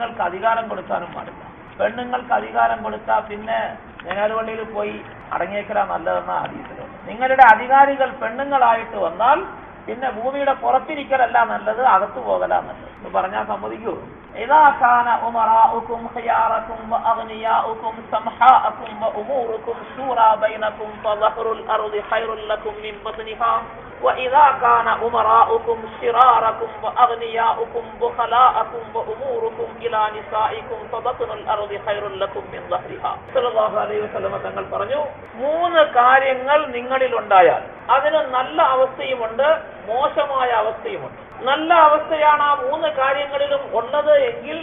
പെണ്ണുങ്ങൾക്ക് അധികാരം കൊടുക്കാനും പാടില്ല. പെണ്ണുങ്ങൾക്ക് അധികാരം കൊടുത്താൽ പിന്നെ ജനാലുപള്ളിയിൽ പോയി അടങ്ങിയേക്കലാ നല്ലതെന്ന ഹദീസിലുണ്ട് നിങ്ങളുടെ അധികാരികൾ പെണ്ണുങ്ങളായിട്ട് വന്നാൽ പിന്നെ ഭൂമിയുടെ പുറത്തിരിക്കലല്ല നല്ലത് അകത്തു പോകലാ നല്ലത്. എന്ന് പറഞ്ഞാൽ സമ്മതിക്കൂ إذا كان أمراؤكم خياركم وأغنياؤكم سمحاءكم وأموركم شورى بينكم فظهر الأرض خير لكم من بطنها وإذا كان أمراؤكم شراركم وأغنياؤكم بخلاءكم وأموركم إلى نسائكم فبطن الأرض خير لكم من ظهرها صلى الله عليه وسلم തങ്ങൾ പറഞ്ഞു മൂന്ന് കാര്യങ്ങൾ നിങ്ങളിൽ ഉണ്ടായാൽ അതിന് നല്ല അവസ്ഥയുമുണ്ട് മോശമായ അവസ്ഥയുമുണ്ട് നല്ല അവസ്ഥയാണ് ആ മൂന്ന് കാര്യങ്ങളിലും ഉള്ളത് എങ്കിൽ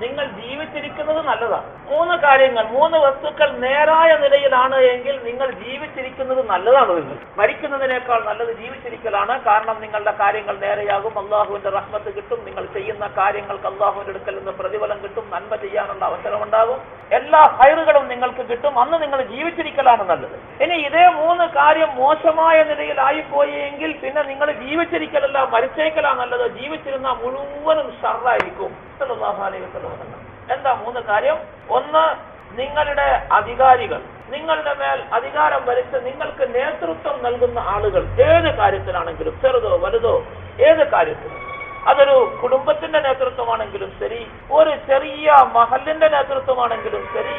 നിങ്ങൾ ജീവിച്ചിരിക്കുന്നത് നല്ലതാണ്. മൂന്ന് കാര്യങ്ങൾ മൂന്ന് വസ്തുക്കൾ നേരായ നിലയിലാണ് എങ്കിൽ നിങ്ങൾ ജീവിച്ചിരിക്കുന്നത് നല്ലതാണ് നിങ്ങൾ മരിക്കുന്നതിനേക്കാൾ നല്ലത് ജീവിച്ചിരിക്കലാണ്. കാരണം നിങ്ങളുടെ കാര്യങ്ങൾ നേരെയാകും. അള്ളാഹുവിന്റെ റഹ്മത്ത് കിട്ടും. നിങ്ങൾ ചെയ്യുന്ന കാര്യങ്ങൾക്ക് അള്ളാഹുവിന്റെ അടുക്കൽ നിന്ന് പ്രതിഫലം കിട്ടും. നന്മ ചെയ്യാനുള്ള അവസരമുണ്ടാകും. എല്ലാ ഹൈറുകളും നിങ്ങൾക്ക് കിട്ടും. അന്ന് നിങ്ങൾ ജീവിച്ചിരിക്കലാണ് നല്ലത്. ഇനി ഇതേ മൂന്ന് കാര്യം മോശമായ നിലയിലായിപ്പോയി എങ്കിൽ പിന്നെ നിങ്ങൾ ജീവിച്ചിരിക്കലല്ല മരിച്ചേക്കലാ നല്ലത്. ജീവിച്ചിരുന്ന മുഴുവനും ഷർറായിരിക്കും. അലൈഹി. എന്താ മൂന്ന് കാര്യം? ഒന്ന് നിങ്ങളുടെ അധികാരികൾ. നിങ്ങളുടെ മേൽ അധികാരം വലിച്ച് നിങ്ങൾക്ക് നേതൃത്വം നൽകുന്ന ആളുകൾ ഏത് കാര്യത്തിലാണെങ്കിലും ചെറുതോ വലുതോ ഏത് കാര്യത്തിലും. അതൊരു കുടുംബത്തിന്റെ നേതൃത്വമാണെങ്കിലും ശരി ഒരു ചെറിയ മഹലിന്റെ നേതൃത്വമാണെങ്കിലും ശരി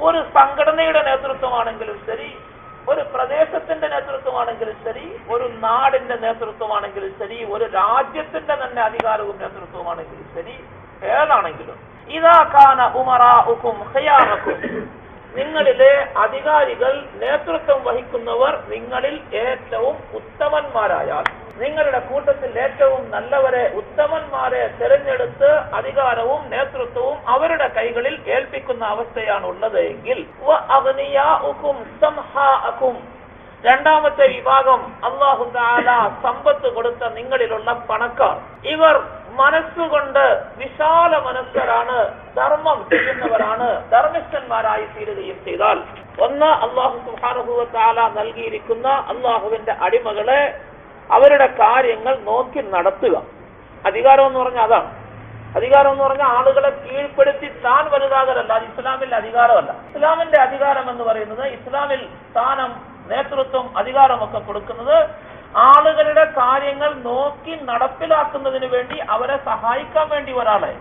ഒരു സംഘടനയുടെ നേതൃത്വമാണെങ്കിലും ശരി ഒരു പ്രദേശത്തിന്റെ നേതൃത്വമാണെങ്കിലും ശരി ഒരു നാടിന്റെ നേതൃത്വമാണെങ്കിലും ശരി ഒരു രാജ്യത്തിന്റെ തന്നെ അധികാരവും നേതൃത്വമാണെങ്കിലും ശരി ഏതാണെങ്കിലും. ഇതാക്കാന ഉമറാഉക്കും ഖിയാറക്കും നിങ്ങളിലെ അധികാരികൾ നേതൃത്വം വഹിക്കുന്നവർ നിങ്ങളിൽ ഏറ്റവും ഉത്തമന്മാരായാൽ നിങ്ങളുടെ കൂട്ടത്തിൽ ഏറ്റവും നല്ലവരെ ഉത്തമന്മാരെ തിരഞ്ഞെടുത്ത് അധികാരവും നേതൃത്വവും അവരുടെ കൈകളിൽ ഏൽപ്പിക്കുന്ന അവസ്ഥയാണ് ഉള്ളത് എങ്കിൽ രണ്ടാമത്തെ വിഭാഗം അള്ളാഹു സമ്പത്ത് കൊടുത്ത നിങ്ങളിലുള്ള പണക്കാർ. ഇവർ മനസ്സുകൊണ്ട് വിശാല മനസ്സരാണ് ധർമ്മം ചെയ്യുന്നവരാണ് ധർമ്മിഷ്ഠന്മാരായി തീരുകയും ചെയ്താൽ. ഒന്ന് അള്ളാഹു സുഹാനുഭവ താല നൽകിയിരിക്കുന്ന അള്ളാഹുവിന്റെ അടിമകളെ അവരുടെ കാര്യങ്ങൾ നോക്കി നടത്തുക. അധികാരം എന്ന് പറഞ്ഞാൽ അതാണ്. അധികാരം എന്ന് പറഞ്ഞാൽ ആളുകളെ കീഴ്പ്പെടുത്തി താൻ വലുതാകലല്ല. അത് ഇസ്ലാമിന്റെ അധികാരമല്ല. ഇസ്ലാമിന്റെ അധികാരം എന്ന് പറയുന്നത് ഇസ്ലാമിൽ സ്ഥാനം നേതൃത്വം അധികാരമൊക്കെ കൊടുക്കുന്നത് ആളുകളുടെ കാര്യങ്ങൾ നോക്കി നടപ്പിലാക്കുന്നതിന് വേണ്ടി അവരെ സഹായിക്കാൻ വേണ്ടി ഒരാളെ.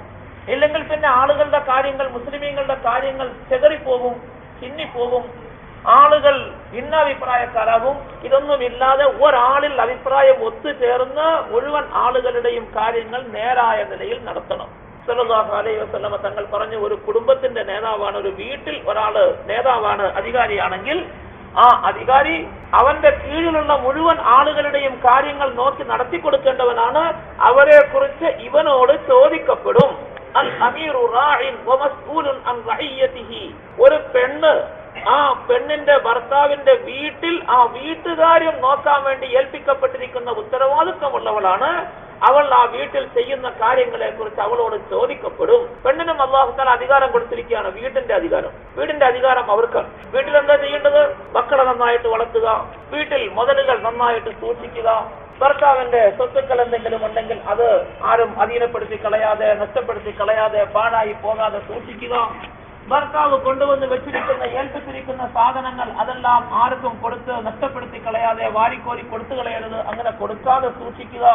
ഇല്ലെങ്കിൽ പിന്നെ ആളുകളുടെ കാര്യങ്ങൾ മുസ്ലിമീങ്ങളുടെ കാര്യങ്ങൾ ചെതറിപ്പോകും ചിന്നിപ്പോകും. ആളുകൾ ഭിന്നാഭിപ്രായക്കാരാകും. ഇതൊന്നുമില്ലാതെ ഒരാളിൽ അഭിപ്രായം ഒത്തുചേർന്ന് മുഴുവൻ ആളുകളുടെയും കാര്യങ്ങൾ നേരായ നിലയിൽ നടത്തണം. സല്ലല്ലാഹു അലൈഹി തങ്ങൾ പറഞ്ഞു ഒരു കുടുംബത്തിന്റെ നേതാവാണ് ഒരു വീട്ടിൽ ഒരാൾ നേതാവാണ് അധികാരിയാണെങ്കിൽ ആ അധികാരി അവന്റെ കീഴിലുള്ള മുഴുവൻ ആളുകളുടെയും കാര്യങ്ങൾ നോക്കി നടത്തി കൊടുക്കേണ്ടവനാണ്. അവരെ കുറിച്ച് ഇവനോട് ചോദിക്കപ്പെടും. ഒരു പെണ്ണ് ആ പെണ്ണിന്റെ ഭർത്താവിന്റെ വീട്ടിൽ ആ വീട്ടുകാര്യം നോക്കാൻ വേണ്ടി ഏൽപ്പിക്കപ്പെട്ടിരിക്കുന്ന ഉത്തരവാദിത്വമുള്ളവളാണ്. അവൾ ആ വീട്ടിൽ ചെയ്യുന്ന കാര്യങ്ങളെ കുറിച്ച് അവളോട് ചോദിക്കപ്പെടും. പെണ്ണിനും അള്ളാഹുത്താൻ അധികാരം കൊടുത്തിരിക്കുകയാണ് വീടിന്റെ അധികാരം. വീടിന്റെ അധികാരം അവർക്ക്. വീട്ടിൽ എന്താ ചെയ്യേണ്ടത്? മക്കളെ നന്നായിട്ട് വളർത്തുക. വീട്ടിൽ മുതലുകൾ നന്നായിട്ട് സൂക്ഷിക്കുക. ഭർത്താവിന്റെ സ്വത്തുക്കൾ എന്തെങ്കിലും ഉണ്ടെങ്കിൽ അത് ആരും അധീനപ്പെടുത്തി കളയാതെ നഷ്ടപ്പെടുത്തി കളയാതെ പാഴായി പോകാതെ സൂക്ഷിക്കുക. ഭർത്താവ് കൊണ്ടുവന്ന് വെച്ചിരിക്കുന്ന ഏൽപ്പിച്ചിരിക്കുന്ന സാധനങ്ങൾ അതെല്ലാം ആർക്കും കൊടുത്ത് നഷ്ടപ്പെടുത്തി കളയാതെ വാരിക്കോരി കൊടുത്തു കളയരുത്. അങ്ങനെ കൊടുക്കാതെ സൂക്ഷിക്കുക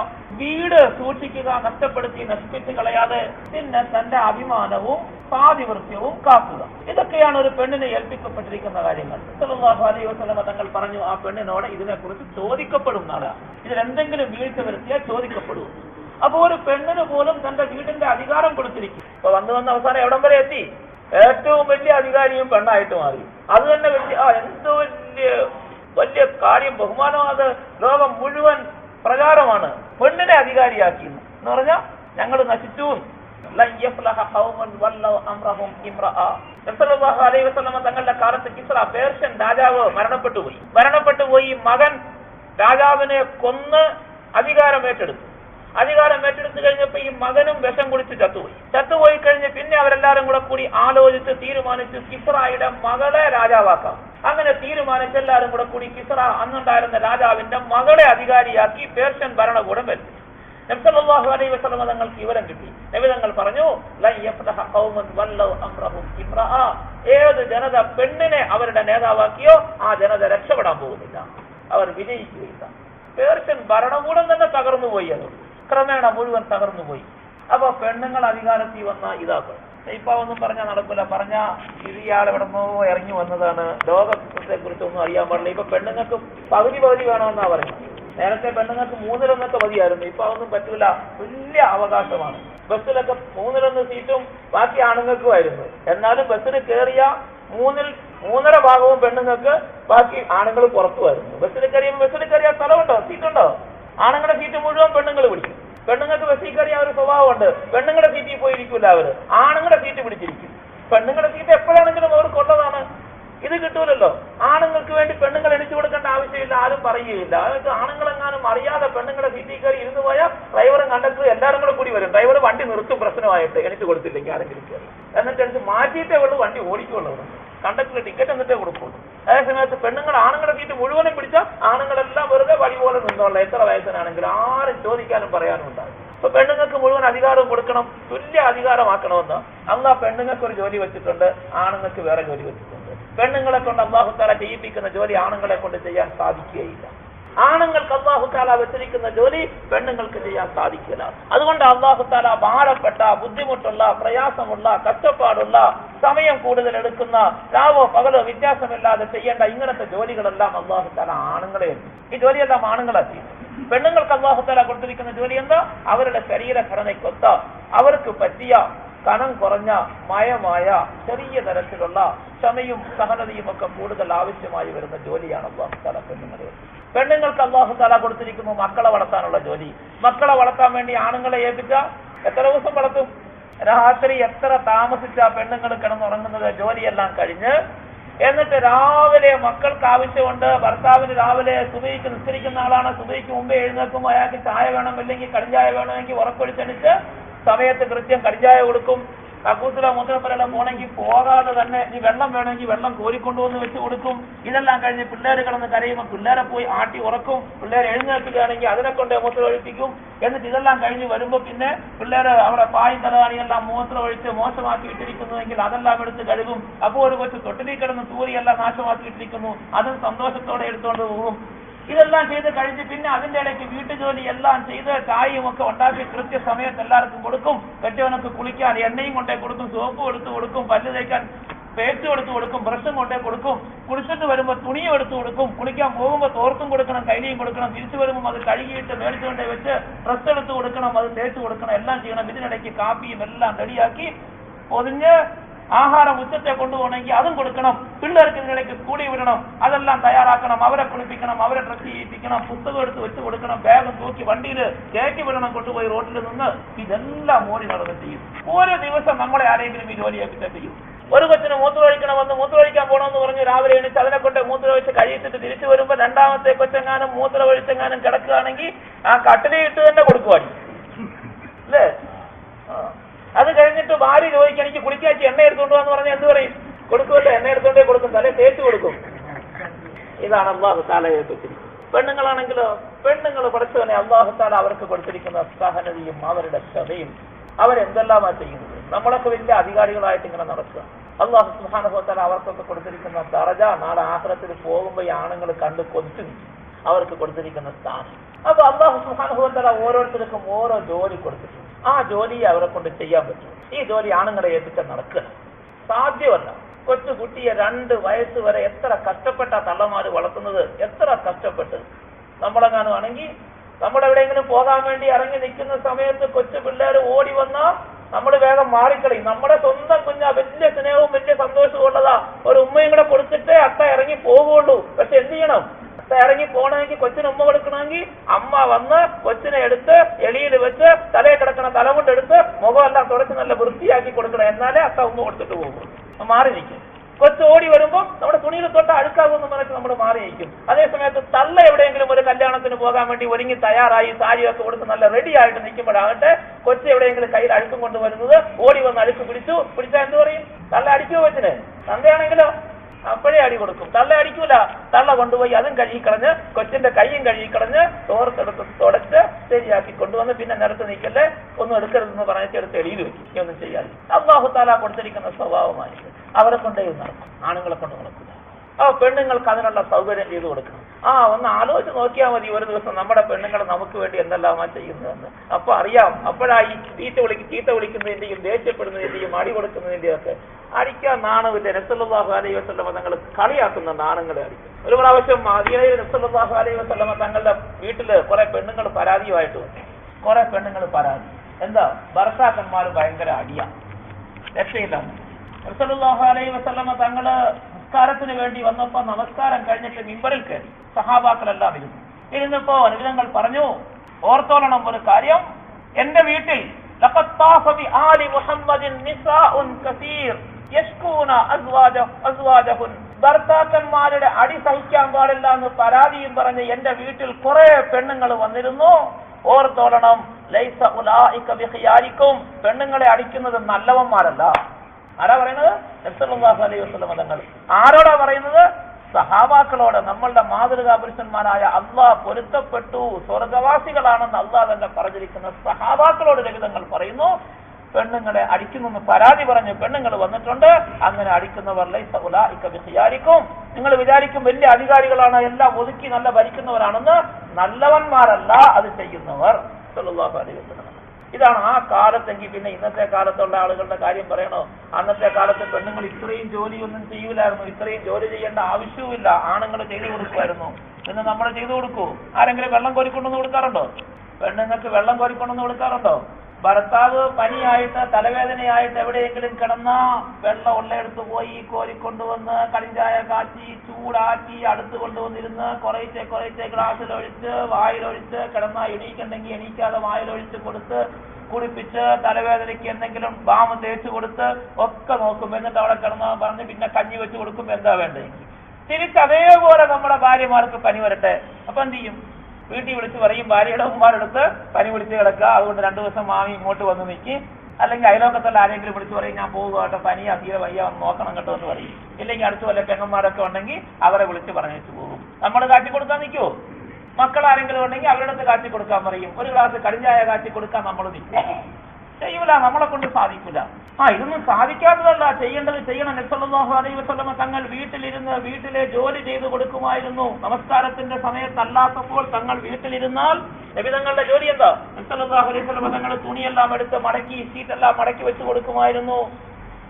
വീട് സൂക്ഷിക്കുക നഷ്ടപ്പെടുത്തി നശിപ്പിച്ച് കളയാതെ പിന്നെ തന്റെ അഭിമാനവും പാതിവൃത്യവും കാക്കുക. ഇതൊക്കെയാണ് ഒരു പെണ്ണിനെ ഏൽപ്പിക്കപ്പെട്ടിരിക്കുന്ന കാര്യങ്ങൾ. അലൈഹി വസല്ലമ തങ്ങൾ പറഞ്ഞു ആ പെണ്ണിനോട് ഇതിനെക്കുറിച്ച് ചോദിക്കപ്പെടും നാളെ ഇതിലെന്തെങ്കിലും വീഴ്ച വരുത്തിയാൽ ചോദിക്കപ്പെടും. അപ്പൊ ഒരു പെണ്ണിന് പോലും തന്റെ വീടിന്റെ അധികാരം കൊടുത്തിരിക്കും. ഇപ്പൊ വന്നു വന്ന അവസാനം എവിടം വരെ എത്തി? ഏറ്റവും വലിയ അധികാരിയും പെണ്ണായിട്ട് മാറി. അത് തന്നെ വലിയ ആ എന്ത് വലിയ വലിയ കാര്യം ബഹുമാനം അത് ലോകം മുഴുവൻ പ്രചാരമാണ്. പെണ്ണിനെ അധികാരിയാക്കി എന്ന് പറഞ്ഞാൽ ഞങ്ങൾ നശിച്ചു. തങ്ങളുടെ കാലത്ത് കിസ്ര പേർഷ്യൻ രാജാവ് മരണപ്പെട്ടു പോയി. മരണപ്പെട്ടു പോയി മകൻ രാജാവിനെ കൊന്ന് അധികാരം ഏറ്റെടുത്തു. അധികാരം ഏറ്റെടുത്തു കഴിഞ്ഞപ്പോ ഈ മകനും വിഷം കുടിച്ച് ചത്തുപോയി. ചത്തുപോയി കഴിഞ്ഞ് പിന്നെ അവരെല്ലാരും കൂടെ കൂടി ആലോചിച്ച് തീരുമാനിച്ചു കിസ്റായുടെ മകളെ രാജാവാക്കാം. അങ്ങനെ തീരുമാനിച്ച് എല്ലാരും കൂടെ കൂടി കിസ്റ അന്നുണ്ടായിരുന്ന രാജാവിന്റെ മകളെ അധികാരിയാക്കി പേർഷ്യൻ ഭരണകൂടം വരുത്തി നബ്സല്ലാഹു വിവരം കിട്ടി. നബി തങ്ങൾ പറഞ്ഞു ഏത് ജനത പെണ്ണിനെ അവരുടെ നേതാവാക്കിയോ ആ ജനത രക്ഷപ്പെടാൻ പോകുന്നില്ല. അവർ വിജയിക്കുകയില്ല. പേർഷ്യൻ ഭരണകൂടം തന്നെ തകർന്നു പോയി അത് ക്രമേണ മുഴുവൻ തകർന്നു പോയി. അപ്പൊ പെണ്ണുങ്ങൾ അധികാരത്തിൽ വന്ന ഇതാക്കും. ഒന്നും പറഞ്ഞാൽ നടക്കില്ല പറഞ്ഞ ഇത് ഇയാൾ ഇറങ്ങി വന്നതാണ്. ലോകത്തെ കുറിച്ചൊന്നും അറിയാൻ പാടില്ല. ഇപ്പൊ പെണ്ണുങ്ങൾക്ക് പകുതി പകുതി വേണമെന്നാ പറയുന്നത്. നേരത്തെ പെണ്ണുങ്ങൾക്ക് മൂന്നിലൊന്നൊക്കെ മതിയായിരുന്നു. ഇപ്പൊ അതൊന്നും പറ്റൂല. വലിയ അവകാശമാണ്. ബസ്സിലൊക്കെ മൂന്നിലൊന്ന് സീറ്റും ബാക്കി ആണുങ്ങൾക്കുമായിരുന്നു. എന്നാലും ബസ്സിൽ കയറിയ മൂന്നിൽ മൂന്നര ഭാഗവും പെണ്ണുങ്ങൾക്ക് ബാക്കി ആണുങ്ങൾ പുറത്തുമായിരുന്നു. ബസ്സിൽ കയറിയ ബസ്സിൽ കയറിയ സ്ഥലമുണ്ടോ? സീറ്റുണ്ടോ? ആണുങ്ങളുടെ സീറ്റ് മുഴുവൻ പെണ്ണുങ്ങൾ പിടിക്കും. പെണ്ണുങ്ങൾക്ക് ബസ്സിൽ കയറിയ ഒരു സ്വഭാവമുണ്ട്. പെണ്ണുങ്ങളുടെ സീറ്റിൽ പോയിരിക്കില്ല അവർ. ആണുങ്ങളുടെ സീറ്റ് പിടിച്ചിരിക്കും. പെണ്ണുങ്ങളുടെ സീറ്റ് എപ്പോഴാണെങ്കിലും അവർക്ക് ഉള്ളതാണ്. ഇത് കിട്ടൂലല്ലോ. ആണുങ്ങൾക്ക് വേണ്ടി പെണ്ണുങ്ങൾ എണിച്ചു കൊടുക്കേണ്ട ആവശ്യമില്ല. ആരും പറയുകയില്ല. അതായത് ആണുങ്ങളെങ്ങാനും അറിയാതെ പെണ്ണുങ്ങളുടെ സീറ്റിൽ കയറി ഇരുന്ന് പോയാൽ ഡ്രൈവറും കണ്ടക്ടർ എല്ലാവരും കൂടെ കൂടി വരും. ഡ്രൈവർ വണ്ടി നിർത്തും പ്രശ്നമായിട്ട്. എണിച്ചു കൊടുത്തില്ലെങ്കിൽ ആരെങ്കിലും കയറി. എന്നിട്ട് എനിക്ക് മാറ്റിയിട്ടേ ഉള്ളൂ. വണ്ടി ഓടിക്കുള്ളൂ കണ്ടക്ടർ ടിക്കറ്റ് എന്നിട്ടേ കൊടുക്കുള്ളൂ. അതേ സമയത്ത് പെണ്ണുങ്ങൾ ആണുങ്ങളെ സീറ്റ് മുഴുവനും പിടിച്ചാൽ ആണുങ്ങളെല്ലാം വെറുതെ വഴി പോലെ നിന്നോളാം. എത്ര വയസ്സിനാണെങ്കിലും ആരും ചോദിക്കാനും പറയാനും ഉണ്ടാകും ഇപ്പൊ പെണ്ണുങ്ങൾക്ക് മുഴുവൻ അധികാരം കൊടുക്കണം തുല്യ അധികാരമാക്കണമെന്ന് ആ പെണ്ണുങ്ങൾക്ക് ഒരു ജോലി വെച്ചിട്ടുണ്ട് ആണുങ്ങൾക്ക് വേറെ ജോലി വെച്ചിട്ടുണ്ട്. പെണ്ണുങ്ങളെ കൊണ്ട് അള്ളാഹുത്താല ചെയ്യിപ്പിക്കുന്ന ജോലി ആണുങ്ങളെ കൊണ്ട് ചെയ്യാൻ സാധിക്കുകയില്ല. ആണുങ്ങൾക്ക് അള്ളാഹുത്താല വെച്ചിരിക്കുന്ന ജോലി പെണ്ണുങ്ങൾക്ക് ചെയ്യാൻ സാധിക്കില്ല. അതുകൊണ്ട് അള്ളാഹുത്താല ഭാരപ്പെട്ട ബുദ്ധിമുട്ടുള്ള പ്രയാസമുള്ള കഷ്ടപ്പാടുള്ള സമയം കൂടുതൽ എടുക്കുന്ന രാവോ പകലോ വ്യത്യാസമില്ലാതെ ചെയ്യേണ്ട ഇങ്ങനത്തെ ജോലികളെല്ലാം അള്ളാഹുത്താല ആണുങ്ങളെ ഈ ജോലിയെല്ലാം ആണുങ്ങളാ ചെയ്യുന്നത് പെണ്ണുങ്ങൾക്ക് അള്ളാഹുത്താല കൊടുത്തിരിക്കുന്ന ജോലി എന്താ? അവരുടെ ശരീരഘടനയ്ക്കൊത്ത അവർക്ക് പറ്റിയ കനം കുറഞ്ഞ മയമായ ചെറിയ തരത്തിലുള്ള ക്ഷമയും സഹനതയും ഒക്കെ കൂടുതൽ ആവശ്യമായി വരുന്ന ജോലിയാണ് അള്ളാഹുത്താല പെണ്ണുങ്ങളെ. പെണ്ണുങ്ങൾക്ക് അള്ളാഹു തല കൊടുത്തിരിക്കുന്നു മക്കളെ വളർത്താനുള്ള ജോലി. മക്കളെ വളർത്താൻ വേണ്ടി ആണുങ്ങളെ ഏൽപ്പിച്ച എത്ര ദിവസം വളർത്തും? രാത്രി എത്ര താമസിച്ച പെണ്ണുങ്ങൾ കിടന്നുറങ്ങുന്നത്? ജോലിയെല്ലാം കഴിഞ്ഞ് എന്നിട്ട് രാവിലെ മക്കൾക്ക് ആവശ്യമുണ്ട് ഭർത്താവിന് രാവിലെ സുബൈക്ക് നിസ്കരിക്കുന്ന ആളാണ് സുബൈക്ക് മുമ്പേ എഴുന്നേൽക്കും അയാൾക്ക് ചായ വേണം അല്ലെങ്കിൽ കടിഞ്ചായ വേണമെങ്കിൽ ഉറപ്പൊഴിച്ചണിച്ച് സമയത്ത് കൃത്യം കടിഞ്ചായ കൊടുക്കും. കക്കൂസിലോ മൂത്രപ്പുരലോ പോണെങ്കിൽ പോകാതെ തന്നെ ഈ വെള്ളം വേണമെങ്കിൽ വെള്ളം കോരിക്കൊണ്ടുവന്ന് വെച്ച് കൊടുക്കും. ഇതെല്ലാം കഴിഞ്ഞ് പിള്ളേർ കിടന്ന് കരയുമ്പോൾ പിള്ളേരെ പോയി ആട്ടി ഉറക്കും. പിള്ളേരെ എഴുന്നേൽപ്പിക്കുകയാണെങ്കിൽ അതിനെ കൊണ്ട് മൂത്രം ഒഴിപ്പിക്കും എന്നിട്ട് ഇതെല്ലാം കഴിഞ്ഞ് വരുമ്പോൾ പിന്നെ പിള്ളേരെ അവിടെ പായും തലകാണിയെല്ലാം മൂത്രം ഒഴിച്ച് മോശമാക്കി ഇട്ടിരിക്കുന്നുവെങ്കിൽ അതെല്ലാം എടുത്ത് കഴുകും. അപ്പോൾ ഒരു കൊച്ചു തൊട്ടിലേക്ക് കിടന്ന് തൂരിയെല്ലാം നാശമാക്കി ഇട്ടിരിക്കുന്നു. അതും സന്തോഷത്തോടെ എടുത്തുകൊണ്ട് പോകും. ഇതെല്ലാം ചെയ്ത് കഴിഞ്ഞ് പിന്നെ അതിന്റെ ഇടയ്ക്ക് വീട്ടുജോലി എല്ലാം ചെയ്ത് ചായയും ഒക്കെ ഉണ്ടാക്കി കൃത്യസമയത്ത് എല്ലാവർക്കും കൊടുക്കും കെട്ടിയവനൊക്കെ കുളിക്കാൻ എണ്ണയും കൊണ്ടേ കൊടുക്കും സോപ്പും എടുത്ത് കൊടുക്കും പല്ല് തേക്കാൻ പേസ്റ്റ് എടുത്ത് കൊടുക്കും ബ്രഷും കൊണ്ടേ കൊടുക്കും കുളിച്ചിട്ട് വരുമ്പോൾ തുണിയും എടുത്ത് കൊടുക്കും കുളിക്കാൻ പോകുമ്പോൾ തോർത്തും കൊടുക്കണം കൈലിയും കൊടുക്കണം തിരിച്ചു വരുമ്പോൾ അത് കഴുകിയിട്ട് മേടിച്ചു കൊണ്ടേ വെച്ച് ഡ്രസ്സ് എടുത്ത് കൊടുക്കണം അത് തേച്ച് കൊടുക്കണം എല്ലാം ചെയ്യണം ഇതിനിടയ്ക്ക് കാപ്പിയും എല്ലാം റെഡിയാക്കി പൊതിഞ്ഞ് ആഹാരം ഉച്ചത്തെ കൊണ്ടുപോകണമെങ്കിൽ അതും കൊടുക്കണം. പിള്ളേർക്ക് ഇതിനിടയ്ക്ക് കൂടി വിടണം. അതെല്ലാം തയ്യാറാക്കണം. അവരെ കുളിപ്പിക്കണം. അവരെ ഡ്രസ് ചെയ്യിപ്പിക്കണം. പുസ്തകം എടുത്ത് വെച്ച് കൊടുക്കണം. ബാഗും തൂക്കി വണ്ടിയിൽ കയറ്റി വിടണം. കൊണ്ടുപോയി റോഡിൽ നിന്ന് ഇതെല്ലാം മോടി നടന്ന് ചെയ്യും. ഓരോ ദിവസം നമ്മളെ ആരെങ്കിലും ഈ ജോലിയാക്കിട്ട് ചെയ്യും? ഒരു കൊച്ചിന് മൂത്രമൊഴിക്കണമെന്ന് മൂത്രമൊഴിക്കാൻ പോകണമെന്ന് പറഞ്ഞ് രാവിലെ എണീച്ച് അതിനെ കൊണ്ട് മൂത്രമൊഴിച്ച് കഴിച്ചിട്ട് തിരിച്ചു വരുമ്പോൾ രണ്ടാമത്തെ കൊച്ചെങ്ങാനും മൂത്രമൊഴിച്ചെങ്ങാനും കിടക്കുകയാണെങ്കിൽ ആ കട്ടിലിട്ട് തന്നെ കൊടുക്കുവാടി. അല്ലേ. അത് കഴിഞ്ഞിട്ട് ഭാര്യ ചോദിക്കാൻ എനിക്ക് കുളിക്കാച്ചി എണ്ണ എടുത്തുകൊണ്ട് എന്ന് പറഞ്ഞാൽ എന്ത് പറയും? കൊടുക്കുമല്ലോ എണ്ണ എടുത്തോണ്ടേ കൊടുക്കും. തലേ തേച്ച് കൊടുക്കും. ഇതാണ് അള്ളാഹു താല ഏൽപ്പിച്ചിരിക്കുന്നത് പെണ്ണുങ്ങളാണെങ്കിലോ പെണ്ണുങ്ങൾ പഠിച്ചവനെ അള്ളാഹു താല അവർക്ക് കൊടുത്തിരിക്കുന്ന സഹനതയും അവരുടെ ക്ഷതയും അവരെന്തെല്ലാമാണ് ചെയ്യുന്നത്? നമ്മളൊക്കെ വലിയ അധികാരികളായിട്ട് ഇങ്ങനെ നടക്കുക. അള്ളാഹു സുഹാനുഭവത്താല അവർക്കൊക്കെ കൊടുത്തിരിക്കുന്ന ദറജ നാളെ ആഹ്ലത്തിൽ പോകുമ്പോൾ ഈ ആണുങ്ങൾ കണ്ട് കൊത്തും അവർക്ക് കൊടുത്തിരിക്കുന്ന സ്ഥാനം. അപ്പൊ അള്ളാഹു സുഹാനുഭവത്താല ഓരോരുത്തർക്കും ഓരോ ജോലി കൊടുത്തിട്ടുണ്ട്. ആ ജോലിയെ അവരെ കൊണ്ട് ചെയ്യാൻ പറ്റും. ഈ ജോലി ആണുങ്ങളെ ഏൽപ്പിച്ച നടക്കുക. സാധ്യമല്ല. കൊച്ചു കുട്ടിയെ രണ്ട് വയസ്സ് വരെ എത്ര കഷ്ടപ്പെട്ട തള്ളമാര് വളർത്തുന്നത്? എത്ര കഷ്ടപ്പെട്ട്? നമ്മളെ കാണുവാണെങ്കിൽ നമ്മൾ എവിടെയെങ്കിലും പോകാൻ വേണ്ടി ഇറങ്ങി നിൽക്കുന്ന സമയത്ത് കൊച്ചു പിള്ളേർ ഓടി വന്നാൽ നമ്മൾ വേഗം മാറിക്കളയും. നമ്മുടെ സ്വന്തം കുഞ്ഞ വലിയ സ്നേഹവും വലിയ സന്തോഷവും ഉള്ളതാ. ഒരു ഉമ്മയും കൂടെ കൊടുത്തിട്ടേ അത്ത ഇറങ്ങി പോകുള്ളൂ പക്ഷെ എന്ത് ചെയ്യണം? ഇറങ്ങി പോകണമെങ്കിൽ കൊച്ചിന് ഉമ്മ കൊടുക്കണമെങ്കിൽ അമ്മ വന്ന് കൊച്ചിനെ എടുത്ത് എളിയിൽ വെച്ച് തലയിൽ കിടക്കണ തല കൊണ്ട് എടുത്ത് മുഖമെല്ലാം തുടച്ച് നല്ല വൃത്തിയാക്കി കൊടുക്കണം. എന്നാലേ അത്ത ഉമ്മ കൊടുത്തിട്ട് പോകും. മാറി നിൽക്കും. കൊച്ച് ഓടി വരുമ്പോൾ നമ്മുടെ തുണിയിൽ തൊട്ട് അഴുക്കാകുമെന്ന് പറഞ്ഞിട്ട് നമ്മൾ മാറി നിൽക്കും. അതേസമയത്ത് തള്ള എവിടെയെങ്കിലും ഒരു കല്യാണത്തിന് പോകാൻ വേണ്ടി ഒരുങ്ങി തയ്യാറായി സാരിയൊക്കെ കൊടുത്ത് നല്ല റെഡി ആയിട്ട് നിൽക്കുമ്പോഴാകട്ടെ കൊച്ച് എവിടെയെങ്കിലും കയ്യിൽ അഴുക്കും കൊണ്ടുവരുന്നത് ഓടി വന്ന് അഴുക്ക് പിടിച്ചു. പിടിച്ചാൽ എന്ത് പറയും? തള്ള അടിക്കുമോ കൊച്ചിന്? തന്തയാണെങ്കിലോ? അപ്പോഴേ അടി കൊടുക്കും. തള്ള അടിക്കൂല. തള്ള കൊണ്ടുപോയി അതും കഴുകിക്കളഞ്ഞ് കൊച്ചിന്റെ കൈയും കഴുകിക്കളഞ്ഞ് തോർത്തെടുത്ത് തുടച്ച് ശരിയാക്കി കൊണ്ടുവന്ന് പിന്നെ നിരത്ത് നീക്കല്ലേ? ഒന്നും എടുക്കരുതെന്ന് പറഞ്ഞിട്ട് എടുത്ത് എളിയിൽ വെക്കും. ഒന്നും ചെയ്യാതെ അള്ളാഹു താല കൊടുത്തിരിക്കുന്ന സ്വഭാവമായിട്ട് അവരെ കൊണ്ടേ നടക്കും. ആണുങ്ങളെ കൊണ്ട് നടക്കില്ല ആ പെണ്ണുങ്ങൾക്ക് അതിനുള്ള സൗകര്യം ചെയ്തു കൊടുക്കണം. ആ ഒന്ന് ആലോചിച്ച് നോക്കിയാൽ മതി ഒരു ദിവസം നമ്മുടെ പെണ്ണുങ്ങൾ നമുക്ക് വേണ്ടി എന്തെല്ലാമാ ചെയ്യുന്നതെന്ന്. അപ്പൊ അറിയാം അപ്പോഴാ ഈ തീറ്റ വിളിക്ക് ചീത്ത വിളിക്കുന്നതിന്റെയും ദേഷ്യപ്പെടുന്നതിന്റെയും അടി കൊടുക്കുന്നതിന്റെയും ഒക്കെ അടിക്കാൻ നാണമില്ല രസല്ലാഹു അലൈഹി വസ്ലമ തങ്ങൾ കളിയാക്കുന്ന നാണങ്ങളെ അടിക്കും ഒരു പ്രാവശ്യം മദീനയിൽ രസല്ലാഹു അലൈഹി വസ്ലമ തങ്ങളുടെ വീട്ടിൽ കുറെ പെണ്ണുങ്ങൾ പരാതിയുമായിട്ട് വന്നു. കുറെ പെണ്ണുങ്ങൾ പരാതി. എന്താ? ഭർത്താക്കന്മാർ ഭയങ്കര അടിയാ. രക്ഷയില്ല. റസൂലുള്ളാഹി അലൈ വസല്ലമ തങ്ങൾ നമസ്കാരത്തിന് വേണ്ടി വന്നപ്പോ നമസ്കാരം കഴിഞ്ഞിട്ട് മിമ്പറിൽ കയറി. സഹാബാക്കളെല്ലാം ഇരുന്നു ഇരുന്നപ്പോ അനുഗ്രഹങ്ങൾ പറഞ്ഞു ഓർത്തോളണം ഒരു കാര്യം. എന്റെ വീട്ടിൽ ഭർത്താക്കന്മാരുടെ അടി സഹിക്കാൻ പാടില്ല എന്ന് പരാതിയും പറഞ്ഞ് എന്റെ വീട്ടിൽ കുറെ പെണ്ണുങ്ങൾ വന്നിരുന്നു. ഓർത്തോളണം ലൈസ ഉലായിക്കും പെണ്ണുങ്ങളെ അടിക്കുന്നത് നല്ലവന്മാരല്ല. ആരാ പറയുന്നത്? നബ്സല്ലാഹു അലൈഹി വസല്ലം തങ്ങൾ ആരോടാ പറയുന്നത്? സഹാബാക്കളോട്. നമ്മളുടെ മാതൃകാ പുരുഷന്മാരായ അള്ളാഹ് പൊരുത്തപ്പെട്ടു സ്വർഗവാസികളാണെന്ന് അള്ളാഹ് തന്നെ പറഞ്ഞിരിക്കുന്ന സഹാബാക്കളോട് രഹിതങ്ങൾ പറയുന്നു പെണ്ണുങ്ങളെ അടിക്കുന്നെന്ന് പരാതി പറഞ്ഞ് പെണ്ണുങ്ങൾ വന്നിട്ടുണ്ട്. അങ്ങനെ അടിക്കുന്നവർ വിചാരിക്കും നിങ്ങൾ വിചാരിക്കും വലിയ അധികാരികളാണ് എല്ലാം ഒതുക്കി നല്ല ഭരിക്കുന്നവരാണെന്ന്. നല്ലവന്മാരല്ല അത് ചെയ്യുന്നവർ. സല്ലല്ലാഹു അലൈഹി വസല്ലം. ഇതാണ് ആ കാലത്തെങ്കിൽ പിന്നെ ഇന്നത്തെ കാലത്തുള്ള ആളുകളുടെ കാര്യം പറയണോ? അന്നത്തെ കാലത്ത് പെണ്ണുങ്ങൾ ഇത്രയും ജോലിയൊന്നും ചെയ്യൂലായിരുന്നു ഇത്രയും ജോലി ചെയ്യേണ്ട ആവശ്യവുമില്ല. ആണുങ്ങൾ ചെയ്തു കൊടുക്കുമായിരുന്നു. ഇന്ന് നമ്മൾ ചെയ്തു കൊടുക്കൂ. ആരെങ്കിലും വെള്ളം കോരിക്കൊണ്ടുവന്ന് കൊടുക്കാറുണ്ടോ? പെണ്ണുങ്ങൾക്ക് വെള്ളം കോരിക്കൊണ്ടുവന്ന് കൊടുക്കാറുണ്ടോ? ഭർത്താവ് പനിയായിട്ട് തലവേദനയായിട്ട് എവിടെയെങ്കിലും കിടന്ന വെള്ളം ഉള്ളയെടുത്ത് പോയി കോരിക്കൊണ്ടുവന്ന് കളിഞ്ചായ കാച്ചി ചൂടാക്കി അടുത്ത് കൊണ്ടുവന്നിരുന്ന് കുറേച്ചെ കുറേശ്ശെ ഗ്ലാസ്സിലൊഴിച്ച് വായിലൊഴിച്ച് കിടന്ന എണീക്കുണ്ടെങ്കിൽ എണീക്കാതെ വായിലൊഴിച്ച് കൊടുത്ത് കുടിപ്പിച്ച് തലവേദനയ്ക്ക് എന്തെങ്കിലും ബാമ തേച്ച് കൊടുത്ത് ഒക്കെ നോക്കും. എന്നിട്ട് അവിടെ കിടന്ന് പറഞ്ഞ് പിന്നെ കഞ്ഞി വെച്ച് കൊടുക്കുമ്പോൾ എന്താ വേണ്ടത്? തിരിച്ച് അതേപോലെ നമ്മുടെ ഭാര്യമാർക്ക് പനി വരട്ടെ. അപ്പൊ എന്ത് ചെയ്യും? വീട്ടിൽ വിളിച്ച് പറയും ഭാര്യയുടെ ഉമ്മാരെടുത്ത് പനി പിടിച്ച് കിടക്കുക. അതുകൊണ്ട് രണ്ടു ദിവസം മാമി ഇങ്ങോട്ട് വന്ന് നിൽക്കി. അല്ലെങ്കിൽ അയലോക്കത്തുള്ള ആരെങ്കിലും വിളിച്ച് പറയും ഞാൻ പോകുക കേട്ടോ പനി അധികം വയ്യ വന്ന് നോക്കണം കേട്ടോ എന്ന് പറയും. ഇല്ലെങ്കിൽ അടുത്ത് വല്ല പെങ്ങന്മാരൊക്കെ ഉണ്ടെങ്കിൽ അവരെ വിളിച്ച് പറഞ്ഞേച്ച് പോകും. നമ്മൾ കാറ്റി കൊടുക്കാൻ നിൽക്കുമോ മക്കൾ ആരെങ്കിലും ഉണ്ടെങ്കിൽ അവരുടെ അടുത്ത് കാറ്റി കൊടുക്കാൻ പറയും. ഒരു ഗ്ലാസ് കടിഞ്ചായ കാറ്റി കൊടുക്കാൻ നമ്മൾ നിൽക്കും. ചെയ്യൂല നമ്മളെ കൊണ്ട് സാധിക്കില്ല ആ ഇതൊന്നും സാധിക്കാത്തതല്ല. ചെയ്യേണ്ടത് ചെയ്യണം. നബ്സല്ലാഹു അലൈഹി വസ്ലമ തങ്ങൾ വീട്ടിലിരുന്ന് വീട്ടിലെ ജോലി ചെയ്തു കൊടുക്കുമായിരുന്നു. നമസ്കാരത്തിന്റെ സമയത്തല്ലാത്തപ്പോൾ തങ്ങൾ വീട്ടിലിരുന്നാൽ നബി തങ്ങളുടെ ജോലി എന്താ? നബ്സല്ലാഹു അലൈഹി വസ്ലമ തങ്ങൾ തുണിയെല്ലാം എടുത്ത് മടക്കി സീറ്റെല്ലാം മടക്കി വെച്ച് കൊടുക്കുമായിരുന്നു.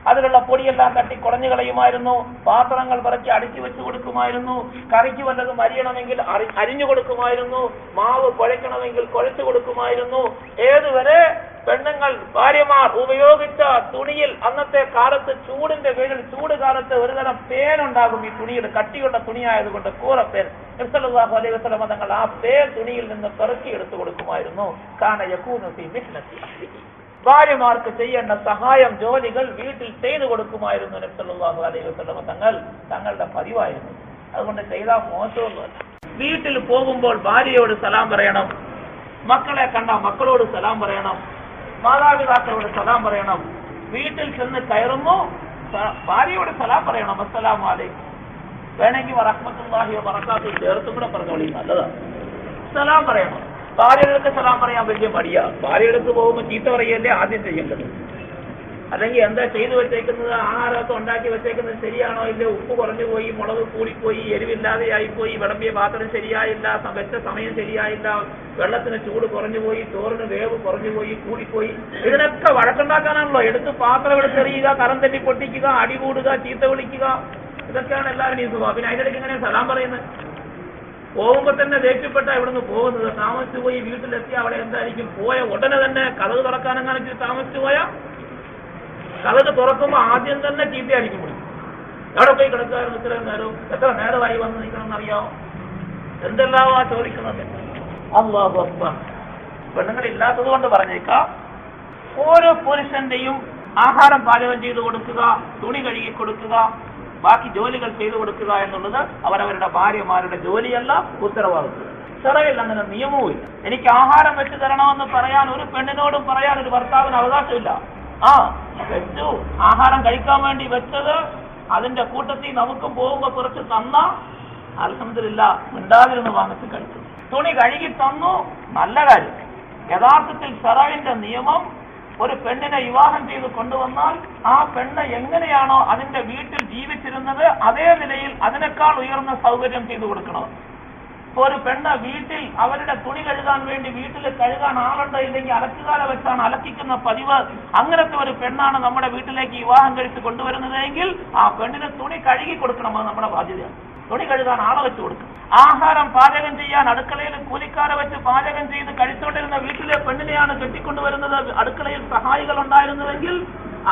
അതിലുള്ള പൊടിയെല്ലാം തട്ടി കുടഞ്ഞു കളയുമായിരുന്നു. പാത്രങ്ങൾ പറക്കി അടിച്ചു വെച്ചു കൊടുക്കുമായിരുന്നു. കറിക്ക് വല്ലതും അരിയണമെങ്കിൽ അരി അരിഞ്ഞു കൊടുക്കുമായിരുന്നു. മാവ് കുഴയ്ക്കണമെങ്കിൽ കുഴച്ചു കൊടുക്കുമായിരുന്നു. ഏതുവരെ പെണ്ണുങ്ങൾ ഭാര്യമാർ ഉപയോഗിച്ച തുണിയിൽ അന്നത്തെ കാലത്ത് ചൂടിന്റെ കീഴിൽ ചൂട് കാലത്ത് ഒരുതരം പേനുണ്ടാകും. ഈ തുണിയുടെ കട്ടിയുള്ള തുണിയായതുകൊണ്ട് കൂറപ്പേൻ. നിർസലാഹു അലൈഹി തങ്ങൾ ആ പേ തുണിയിൽ നിന്ന് തുറക്കി എടുത്തു കൊടുക്കുമായിരുന്നു. ഫീ മിഹ്നത്തി അഹ്ലിഹി. ഭാര്യമാർക്ക് ചെയ്യേണ്ട സഹായം ജോലികൾ വീട്ടിൽ ചെയ്തു കൊടുക്കുമായിരുന്നു നബ്സല്ലാഹു അലൈഹി വസല്ലമ തങ്ങൾ തങ്ങളുടെ പതിവായിരുന്നു. അതുകൊണ്ട് ചെയ്താൽ മോശമൊന്നുമല്ല. വീട്ടിൽ പോകുമ്പോൾ ഭാര്യയോട് സലാം പറയണം മക്കളെ കണ്ട മക്കളോട് സലാം പറയണം മാതാപിതാക്കളോട് സലാം പറയണം. വീട്ടിൽ ചെന്ന് കയറുന്നു സ- ഭാര്യയോട് സലാം പറയണം. അസ്സലാമു അലൈക്കും. വേണമെങ്കിൽ റഹ്മത്തുള്ളാഹി വബറകാതുഹു ചേർത്തും കൂടെ പറഞ്ഞോളി. നല്ലതാണ് സലാം പറയണം. അടുത്ത് സലാം പറയാൻ വലിയ മടിയാ. ഭാര്യകൾക്ക് പോകുമ്പോൾ ചീത്ത പറയല്ലേ ആദ്യം ചെയ്യേണ്ടത്? അല്ലെങ്കിൽ എന്താ ചെയ്തു വെച്ചേക്കുന്നത്? ആഹാരമൊക്കെ ഉണ്ടാക്കി വെച്ചേക്കുന്നത് ശരിയാണോ ഇല്ല? ഉപ്പ് കുറഞ്ഞു പോയി മുളക് കൂടിപ്പോയി എരിവില്ലാതെ ആയിപ്പോയി വിളമ്പിയ പാത്രം ശരിയായില്ല വെച്ച സമയം ശരിയായില്ല വെള്ളത്തിന് ചൂട് കുറഞ്ഞു പോയി ചോറിന് വേവ് കുറഞ്ഞു പോയി കൂടിപ്പോയി. ഇതിനൊക്കെ വഴക്കുണ്ടാക്കാനാണല്ലോ. എടുത്ത് പാത്രം എടുത്തെറിയുക കറം തല്ലി പൊട്ടിക്കുക അടി കൂടുക ചീത്ത വിളിക്കുക. ഇതൊക്കെയാണ് എല്ലാവരുടെയും സ്വഭാവം. പിന്നെ അതിനിടയ്ക്ക് ഇങ്ങനെ സലാം പറയുന്നത്? പോകുമ്പോ തന്നെ ദേഷ്യപ്പെട്ട ഇവിടുന്ന് പോകുന്നത്. താമസിച്ചു പോയി വീട്ടിലെത്തി അവിടെ എന്തായിരിക്കും? പോയ ഉടനെ തന്നെ കഥക് തുറക്കാനെങ്ങാനും താമസിച്ചു പോയ കഥക് തുറക്കുമ്പോ ആദ്യം തന്നെ ചീത്തയായിരിക്കും വിളിക്കും എവിടെ പോയി കിടക്കായിരുന്നു ഇത്രയും നേരവും? എത്ര നേരമായി വന്ന് നിൽക്കണം അറിയാമോ ആ ചോദിക്കുന്നത്. പെണ്ണുങ്ങൾ ഇല്ലാത്തത് കൊണ്ട് പറഞ്ഞേക്കാം. ഓരോ പുരുഷന്റെയും ആഹാരം പാചകം ചെയ്തു കൊടുക്കുക തുണി കഴുകി കൊടുക്കുക ബാക്കി ജോലികൾ ചെയ്തു കൊടുക്കുക എന്നുള്ളത് അവരവരുടെ ഭാര്യമാരുടെ ജോലിയല്ല ഉത്തരവാദിത്വം. ചെറയിൽ അങ്ങനെ നിയമവുമില്ല. എനിക്ക് ആഹാരം വെച്ച് തരണമെന്ന് പറയാൻ ഒരു പെണ്ണിനോടും പറയാൻ ഒരു ഭർത്താവിന് അവകാശമില്ല. ആ വെച്ചു. ആഹാരം കഴിക്കാൻ വേണ്ടി വെച്ചത് അതിന്റെ കൂട്ടത്തിൽ നമുക്ക് പോകുമ്പോ കുറച്ച് തന്ന അലസമില്ല മിണ്ടാതിരുന്ന് വാങ്ങിച്ച് കഴിക്കും തുണി കഴുകി തന്നു. നല്ല കാര്യം. യഥാർത്ഥത്തിൽ ഷറായിന്റെ നിയമം ഒരു പെണ്ണിനെ വിവാഹം ചെയ്ത് കൊണ്ടുവന്നാൽ ആ പെണ്ണ് എങ്ങനെയാണോ അതിന്റെ വീട്ടിൽ ജീവിച്ചിരുന്നത് അതേ നിലയിൽ അതിനേക്കാൾ ഉയർന്ന സൗകര്യം ചെയ്തു കൊടുക്കണം. ഇപ്പൊ ഒരു പെണ്ണ് വീട്ടിൽ അവരുടെ തുണി കഴുകാൻ വേണ്ടി വീട്ടിൽ കഴുകാൻ ആളുണ്ടോ ഇല്ലെങ്കിൽ അലക്കുകാല വെച്ചാണ് അലക്കിക്കുന്ന പതിവ് അങ്ങനത്തെ ഒരു പെണ്ണാണ് നമ്മുടെ വീട്ടിലേക്ക് വിവാഹം കഴിച്ച് കൊണ്ടുവരുന്നതെങ്കിൽ ആ പെണ്ണിന് തുണി കഴുകി കൊടുക്കണം അത് നമ്മുടെ ബാധ്യതയാണ്. തുണി കഴുകാൻ ആളെ വെച്ച് കൊടുക്കും. ആഹാരം പാചകം ചെയ്യാൻ അടുക്കളയിൽ കൂലിക്കാരെ വെച്ച് പാചകം ചെയ്ത് കഴിച്ചുകൊണ്ടിരുന്ന വീട്ടിലെ പെണ്ണിനെയാണ് കെട്ടിക്കൊണ്ടുവരുന്നത്. അടുക്കളയിൽ സഹായികൾ ഉണ്ടായിരുന്നുവെങ്കിൽ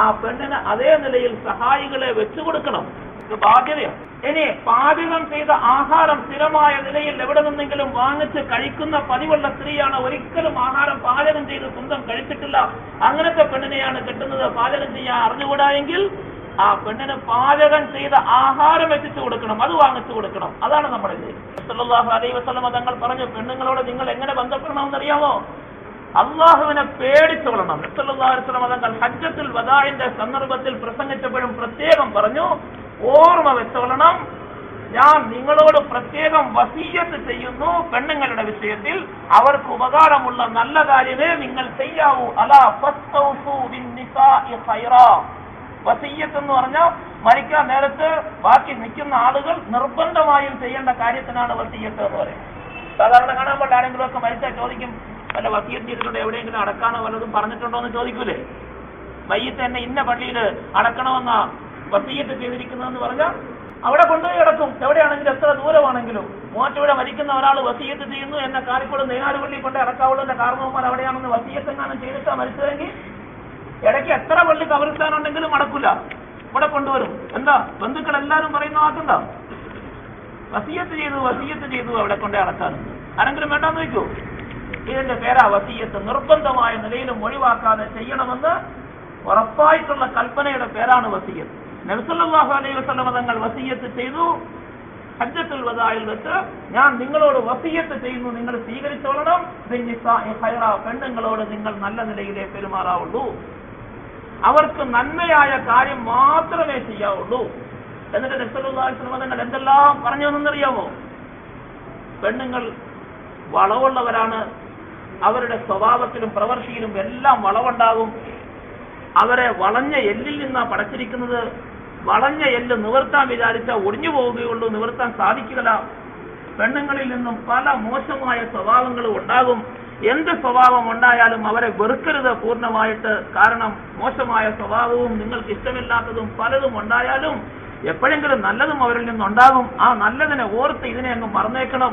ആ പെണ്ണിന് അതേ നിലയിൽ സഹായികളെ വെച്ചു കൊടുക്കണം. ഇത് ബാധ്യതയാണ്. ഇനി പാചകം ചെയ്ത ആഹാരം സ്ഥിരമായ നിലയിൽ എവിടെ നിന്നെങ്കിലും വാങ്ങിച്ച് കഴിക്കുന്ന പതിവുള്ള സ്ത്രീയാണ് ഒരിക്കലും ആഹാരം പാചകം ചെയ്ത് സ്വന്തം കഴിച്ചിട്ടില്ല. അങ്ങനത്തെ പെണ്ണിനെയാണ് കിട്ടുന്നത്. പാചകം ചെയ്യാൻ അറിഞ്ഞുകൂടാ എങ്കിൽ ആ പെണ്ണിന് പാചകം ചെയ്ത ആഹാരം എത്തിച്ചു കൊടുക്കണം അത് വാങ്ങിച്ചു കൊടുക്കണം. അതാണ് നമ്മുടെ വസല്ലമ തങ്ങൾ പറഞ്ഞു പെണ്ണുങ്ങളോട് നിങ്ങൾ എങ്ങനെ ബന്ധപ്പെടണമെന്ന് അറിയാമോ? അള്ളാഹുവിനെ പേടിച്ചോളണം തങ്ങൾ ഹജ്ജത്തുൽ വദാഇന്റെ സന്ദർഭത്തിൽ പ്രസംഗിച്ചപ്പോഴും പ്രത്യേകം പറഞ്ഞു ഓർമ്മ വെച്ചോളണം ഞാൻ നിങ്ങളോട് പ്രത്യേകം വസീയത്ത് ചെയ്യുന്നു. പെണ്ണുങ്ങളുടെ വിഷയത്തിൽ അവർക്ക് ഉപകാരമുള്ള നല്ല കാര്യമേ നിങ്ങൾ ചെയ്യാവൂ. അലാ വസീയത്ത് എന്ന് പറഞ്ഞാൽ മരിക്കാൻ നേരത്ത് ബാക്കി നിൽക്കുന്ന ആളുകൾ നിർബന്ധമായും ചെയ്യേണ്ട കാര്യത്തിനാണ് വസീയത്ത് എന്ന് പറയുന്നത്. സാധാരണ കാണാൻ പോലെ ആരെങ്കിലും ഒക്കെ മരിച്ചാൽ ചോദിക്കും വല്ല വസീയത്ത് ചെയ്തിട്ടുണ്ട് എവിടെയെങ്കിലും അടക്കാനോ വല്ലതും പറഞ്ഞിട്ടുണ്ടോ എന്ന് ചോദിക്കൂലേ? വൈകിട്ട് തന്നെ ഇന്ന പള്ളിയിൽ അടക്കണമെന്ന വസീയത്ത് ചെയ്തിരിക്കുന്നതെന്ന് പറഞ്ഞാൽ അവിടെ കൊണ്ടുപോയി കിടക്കും എവിടെയാണെങ്കിലും എത്ര ദൂരമാണെങ്കിലും. മൂവാറ്റുപുഴ മരിക്കുന്ന ഒരാൾ വസീയത്ത് ചെയ്യുന്നു എന്ന കാലിക്കോട് നെയ്യാറുപള്ളി കൊണ്ട് അടക്കാവുള്ളൂ കാരണവന്മാർ അവിടെയാണെന്ന് വസീയത്തെങ്ങാനും ചെയ്തിട്ടാണ് ചെയ്തിട്ടാ മരിച്ചതെങ്കിൽ ഇടയ്ക്ക് എത്ര പള്ളി കബറിസ്ഥാനുണ്ടെങ്കിലും അടക്കില്ല ഇവിടെ കൊണ്ടുവരും. എന്താ? ബന്ധുക്കൾ എല്ലാവരും പറയുന്ന വാക്കുണ്ടോ? വസീയത്ത് ചെയ്തു വസീയത്ത് ചെയ്തു അവിടെ കൊണ്ടേ അടക്കാൻ ആരെങ്കിലും വേണ്ടാന്ന് വെക്കൂ ഇതിന്റെ പേരാ വസീയത്ത്. നിർബന്ധമായ നിലയിലും ഒഴിവാക്കാതെ ചെയ്യണമെന്ന് ഉറപ്പായിട്ടുള്ള കൽപ്പനയുടെ പേരാണ് വസീയത്ത്. നെൽസല്ലാഹു അലൈഹി വസ്ലമ തങ്ങൾ വസീയത്ത് ചെയ്തു. ഹജ്ജത്തുൽ വദായിൽ വെച്ച് ഞാൻ നിങ്ങളോട് വസീയത്ത് ചെയ്യുന്നു നിങ്ങൾ സ്വീകരിച്ചോളണം. പെണ്ണുങ്ങളോട് നിങ്ങൾ നല്ല നിലയിലേ പെരുമാറാവുള്ളൂ. അവർക്ക് നന്മയായ കാര്യം മാത്രമേ ചെയ്യാവുള്ളൂ. എന്നിട്ട് നബ്സല്ലാഹു തങ്ങൾ എന്തെല്ലാം പറഞ്ഞു എന്നറിയാമോ? പെണ്ണുങ്ങൾ വളവുള്ളവരാണ്. അവരുടെ സ്വഭാവത്തിലും പ്രവർത്തിയിലും എല്ലാം വളവുണ്ടാകും. അവരെ വളഞ്ഞ എല്ലിൽ നിന്നാ പടച്ചിരിക്കുന്നത്. വളഞ്ഞ എല്ല് നിവർത്താൻ വിചാരിച്ചാൽ ഒടിഞ്ഞു പോവുകയുള്ളൂ നിവർത്താൻ സാധിക്കില്ല പെണ്ണുങ്ങളിൽ നിന്നും പല മോശമായ സ്വഭാവങ്ങളും ഉണ്ടാകും. എന്ത് സ്വഭാവം ഉണ്ടായാലും അവരെ വെറുക്കരുത് പൂർണമായിട്ട്. കാരണം മോശമായ സ്വഭാവവും നിങ്ങൾക്ക് ഇഷ്ടമില്ലാത്തതും പലതും ഉണ്ടായാലും എപ്പോഴെങ്കിലും നല്ലതും അവരിൽ നിന്നുണ്ടാകും. ആ നല്ലതിനെ ഓർത്ത് ഇതിനെ അങ്ങ് മറന്നേക്കണം.